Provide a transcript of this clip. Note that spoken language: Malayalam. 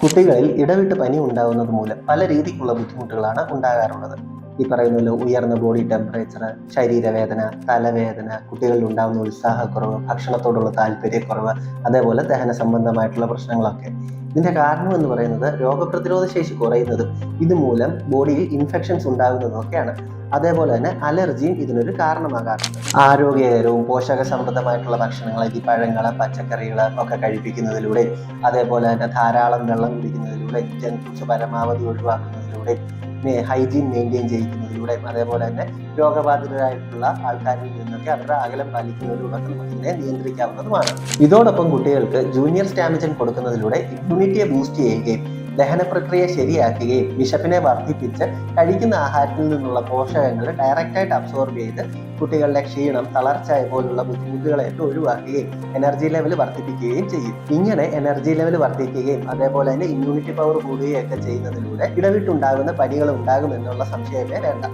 കുട്ടികളിൽ ഇടവിട്ട് പനി ഉണ്ടാകുന്നത് മൂലം പല രീതിക്കുള്ള ബുദ്ധിമുട്ടുകളാണ് ഉണ്ടാകാറുള്ളത്. ഈ പറയുന്ന ഉയർന്ന ബോഡി ടെമ്പറേച്ചർ ശരീരവേദന തലവേദന കുട്ടികളിൽ ഉണ്ടാകുന്ന ഉത്സാഹക്കുറവ് ഭക്ഷണത്തോടുള്ള താല്പര്യക്കുറവ് അതേപോലെ ദഹന സംബന്ധമായിട്ടുള്ള പ്രശ്നങ്ങളൊക്കെ. ഇതിന്റെ കാരണം എന്ന് പറയുന്നത് രോഗപ്രതിരോധ ശേഷി കുറയുന്നതും ഇതുമൂലം ബോഡിയിൽ ഇൻഫെക്ഷൻസ് ഉണ്ടാകുന്നതും ഒക്കെയാണ് അതേപോലെ തന്നെ അലർജിയും ഇതിനൊരു കാരണമാകാറുണ്ട്. ആരോഗ്യകരവും പോഷക സമൃദ്ധമായിട്ടുള്ള ഭക്ഷണങ്ങൾ ഈ പഴങ്ങൾ പച്ചക്കറികൾ ഒക്കെ കഴിപ്പിക്കുന്നതിലൂടെ അതേപോലെ തന്നെ ധാരാളം വെള്ളം കുടിക്കുന്നതിലൂടെ ഫുഡ്സ് പരമാവധി ഒഴിവാക്കുന്നതിലൂടെ ഹൈജീൻ മെയിന്റെയിൻ ചെയ്യിക്കുന്നതിലൂടെ അതേപോലെ തന്നെ രോഗബാധിതരായിട്ടുള്ള ആൾക്കാരിൽ നിന്നൊക്കെ അവരുടെ അകലം പാലിക്കുന്നതിലൂടെ നമുക്ക് ഇതിനെ നിയന്ത്രിക്കാവുന്നതുമാണ്. ഇതോടൊപ്പം കുട്ടികൾക്ക് ജൂനിയർ സ്റ്റാമിജൻ കൊടുക്കുന്നതിലൂടെ ഇമ്മ്യൂണിറ്റിയെ ബൂസ്റ്റ് ചെയ്യുകയും ദഹന പ്രക്രിയ ശരിയാക്കുകയും വിശപ്പിനെ വർദ്ധിപ്പിച്ച് കഴിക്കുന്ന ആഹാരത്തിൽ നിന്നുള്ള പോഷകങ്ങൾ ഡയറക്റ്റായിട്ട് അബ്സോർബ് ചെയ്ത് കുട്ടികളുടെ ക്ഷീണം തളർച്ച പോലുള്ള ബുദ്ധിമുട്ടുകളെയൊക്കെ ഒഴിവാക്കുകയും എനർജി ലെവൽ വർദ്ധിപ്പിക്കുകയും ചെയ്യും. ഇങ്ങനെ എനർജി ലെവൽ വർദ്ധിക്കുകയും അതേപോലെ തന്നെ ഇമ്മ്യൂണിറ്റി പവർ കൂടുകയൊക്കെ ചെയ്യുന്നതിലൂടെ ഇടവിട്ടുണ്ടാകുന്ന പനികൾ ഉണ്ടാകുമെന്നുള്ള സംശയമേ വേണ്ട.